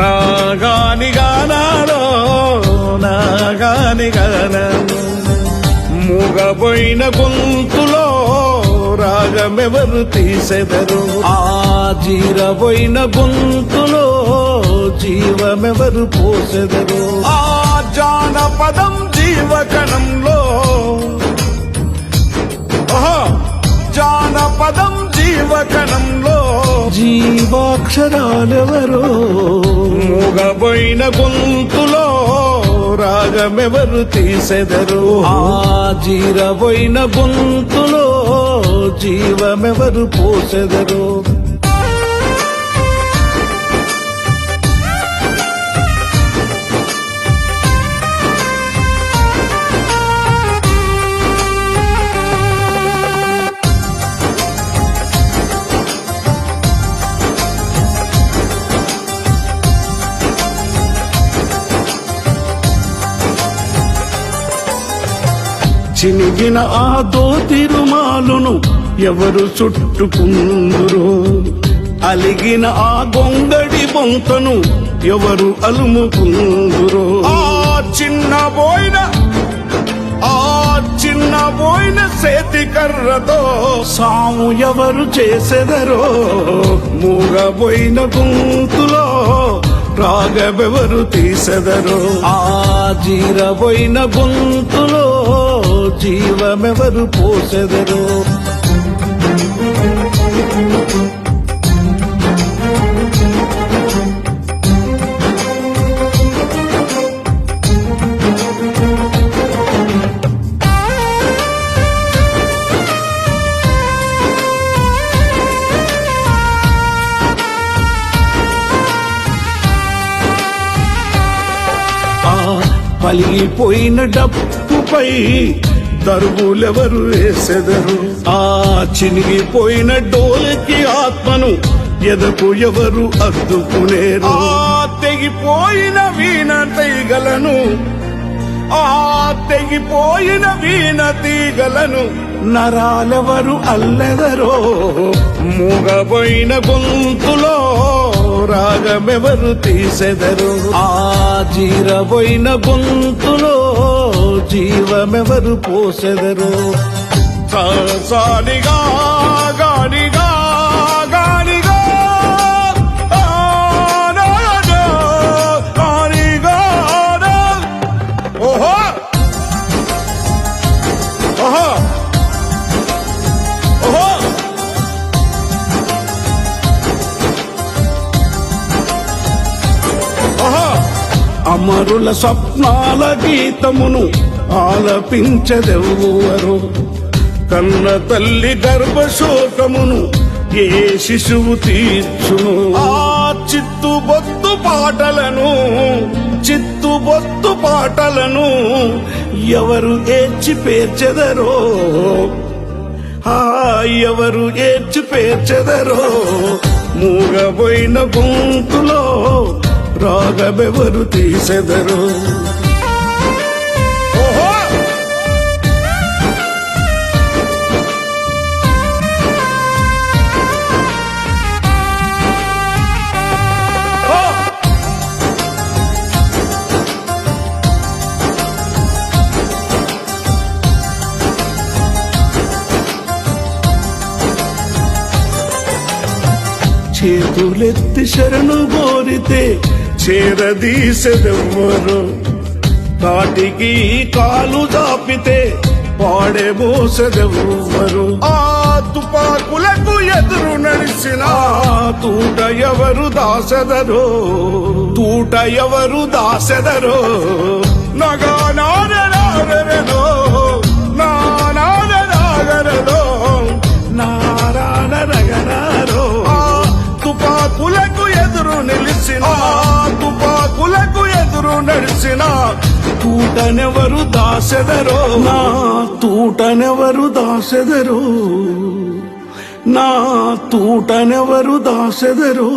నాగాని గానాడో నాగాని గానాలో మూగబోయిన గొంతులో రాగమెవరు తీసెదరు? ఆ జీరబోయిన గొంతులో జీవమెవరు పోసెదరు? ఆ జానపదం జీవకణంలో జానపదం జీవకణంలో జీవాక్షరాలెవరో మూగబోయిన గొంతులో రాగమెవరు తీసెదరు? ఆ జీరబోయిన గొంతులో జీవమెవరు పోసెదరు? చినిగిన ఆ దోతిరుమాలును ఎవరు చుట్టుకుందురో? అలిగిన ఆ గొంగడి బొంతను ఎవరు అలుముకుందురో? ఆ చిన్న బోయిన ఆ చిన్న బోయిన సేతి కర్రతో సాము ఎవరు చేసెదరో? మూగబోయిన గుంతులో రాగబెవరు తీసెదరో? ఆ జీరబోయిన గొంతులో జీవమెవరు పోసెదరో? పలిగిపోయిన డప్పుపై దరువులెవరు వేసెదరు? ఆ చినిగిపోయిన డోలికి ఆత్మను ఎదకు ఎవరు అద్దుకునేరు? తెగిపోయిన వీణ తెగలను ఆ తెగిపోయిన వీణ తీగలను నరాలెవరు అల్లెదరో? మూగపోయిన గొంతులో రాగమెవరు తీసెదరు? ఆ జీరపోయిన గొంతులో జీవమెవరు పోసెదరు? సాలిగా అమరుల స్వప్నాల గీతమును ఆలపించదెవ్వరు. కన్న తల్లి గర్భశోకమును ఏ శిశువు తీర్చును. ఆ చిత్తుబొత్తు పాటలను చిత్తుబొత్తు పాటలను ఎవరు ఏడ్చి పేర్చెదరో? ఎవరు ఏడ్చి పేర్చెదరో? మూగబోయిన గుంతులో రాగబెవరు తీసెదరు ఓహో ఓ! చేతులెత్తి శరణు కోరితే చేరదీసెదెవ్వరు? కాటికి కాలు దాపితే పాడే మోసెదెవ్వరు? ఆ తుపాకులకు ఎదురు నడిచిన తూట ఎవరు దాసెదరో? తూట ఎవరు దాసెదరో? నగా నారెనో నానారెనో నారాయణ రగనారో తుపాకులకు ఎదురు నిలిచిన దాసిన తూటనెవరు దాసెదరో? నా తూటనెవరు దాసెదరో? నా తూటనెవరు దాసెదరో?